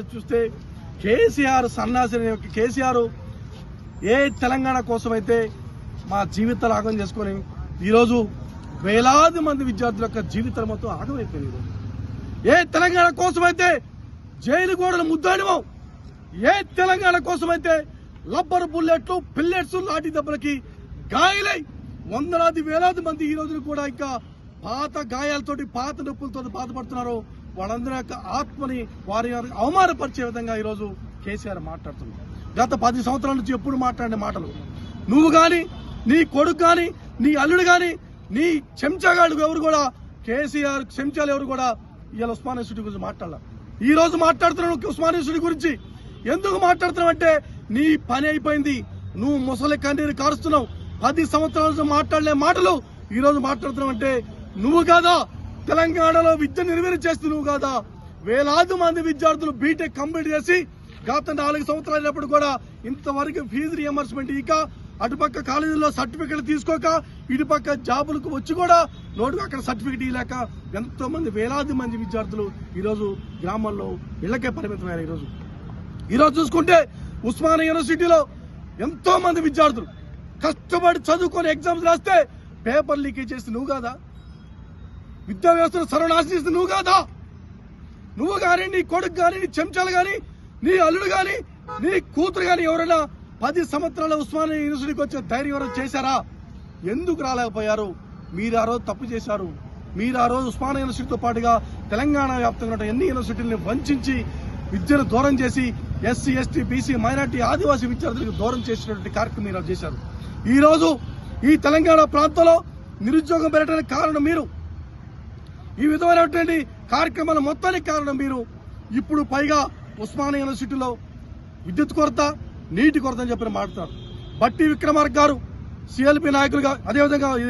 పరిస్థితి చూస్తే కేసీఆర్ సన్నాసి కేసీఆర్ ఏ తెలంగాణ కోసమైతే మా జీవితాలు ఆగం చేసుకొని ఈరోజు వేలాది మంది విద్యార్థుల యొక్క జీవితం మొత్తం ఆగమైపోయింది ఏ తెలంగాణ కోసమైతే జైలు గోడలు ముద్దాడమో ఏ తెలంగాణ కోసమైతే లబ్బర్ బుల్లెట్లు పిల్లెట్స్ లాఠీ దెబ్బలకి గాయాలై వందలాది వేలాది మంది ఈ రోజున కూడా ఇంకా పాత గాయాలతోటి పాత నొప్పులతో బాధపడుతున్నారు వాళ్ళందరి యొక్క ఆత్మని వారి అవమానపరిచే విధంగా ఈరోజు కేసీఆర్ మాట్లాడుతున్నారు గత పది సంవత్సరాల నుంచి ఎప్పుడు మాట్లాడిన మాటలు? నువ్వు కానీ నీ కొడుకు కానీ నీ అల్లుడు కానీ నీ చెంచాగాళ్ళు ఎవరు కూడా కేసీఆర్ చెంచాలు ఎవరు కూడా ఇవాళ ఉస్మానియా సిటీ గురించి మాట్లాడాల. ఈ రోజు మాట్లాడుతున్నావు ఉస్మానియా సిటీ గురించి. ఎందుకు మాట్లాడుతున్నావు అంటే నీ పని అయిపోయింది. నువ్వు ముసలి కన్నీరు కారుస్తున్నావు. పది సంవత్సరాల నుంచి మాట్లాడలే మాటలు ఈరోజు మాట్లాడుతున్నావు అంటే నువ్వు కాదా తెలంగాణలో విద్య నిర్వీర్యం చేస్తున్నావు కాదా? వేలాది మంది విద్యార్థులు బీటెక్ కంప్లీట్ చేసి గత నాలుగు సంవత్సరాలు అయినప్పుడు కూడా ఇంతవరకు ఫీజు రియంబర్స్మెంట్ ఇక అటుపక్క కాలేజీలో సర్టిఫికెట్లు తీసుకోక ఇటుపక్క జాబులకు వచ్చి కూడా నోటుకు అక్కడ సర్టిఫికెట్ ఇవ్వలేక ఎంతో మంది వేలాది మంది విద్యార్థులు ఈరోజు గ్రామాల్లో ఇళ్ళకే పరిమితమయ్యారు ఈరోజు. ఈరోజు చూసుకుంటే ఉస్మానియా యూనివర్సిటీలో ఎంతో మంది విద్యార్థులు కష్టపడి చదువుకొని ఎగ్జామ్స్ రాస్తే పేపర్ లీకేజ్ చేసి నువ్వు కాదా? విద్యా వ్యవస్థను సర్వనాశనం చేస్తే నువ్వు కాదా? నువ్వు కానీ నీ కొడుకు కానీ నీ చెంచాలు కానీ నీ అల్లుడు కానీ నీ కూతురు కానీ ఎవరైనా పది సంవత్సరాల ఉస్మానియా యూనివర్సిటీకి వచ్చే ధైర్యం ఎవరైనా చేశారా? ఎందుకు రాలేకపోయారు? మీరు ఆ రోజు తప్పు చేశారు. మీరు ఆ రోజు ఉస్మానియా యూనివర్సిటీతో పాటుగా తెలంగాణ వ్యాప్తంగా ఉన్న ఎన్ని యూనివర్సిటీలను వంచి విద్యను దూరం చేసి SC ST BC minority Adivasi విద్యార్థులకు దూరం చేసినటువంటి కార్యక్రమం మీరు చేశారు. ఈరోజు ఈ తెలంగాణ ప్రాంతంలో నిరుద్యోగం పెరగడానికి కారణం మీరు. ఈ విధమైనటువంటి కార్యక్రమాల మొత్తానికి కారణం మీరు. ఇప్పుడు పైగా ఉస్మానియా యూనివర్సిటీలో విద్యుత్ కొరత నీటి కొరత అని చెప్పి మాట్లాడతారు బట్టి విక్రమార్క గారు సిఎల్పి నాయకులుగా అదేవిధంగా ఇది